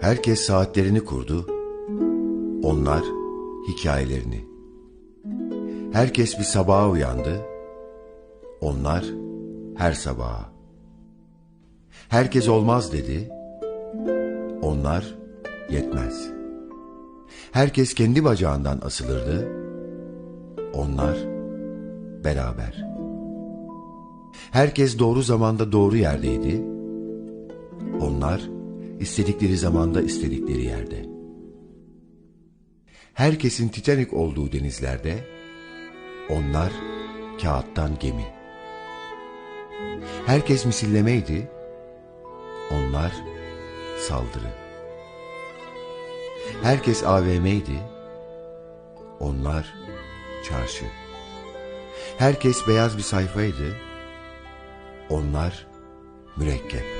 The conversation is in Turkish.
Herkes saatlerini kurdu, onlar hikayelerini. Herkes bir sabaha uyandı, onlar her sabaha. Herkes olmaz dedi, onlar yetmez. Herkes kendi bacağından asılırdı, onlar beraber. Herkes doğru zamanda doğru yerdeydi, onlar istedikleri zamanda istedikleri yerde. Herkesin Titanik olduğu denizlerde, onlar kağıttan gemi. Herkes misillemeydi, onlar saldırı. Herkes AVM'ydi, onlar çarşı. Herkes beyaz bir sayfaydı, onlar mürekkep.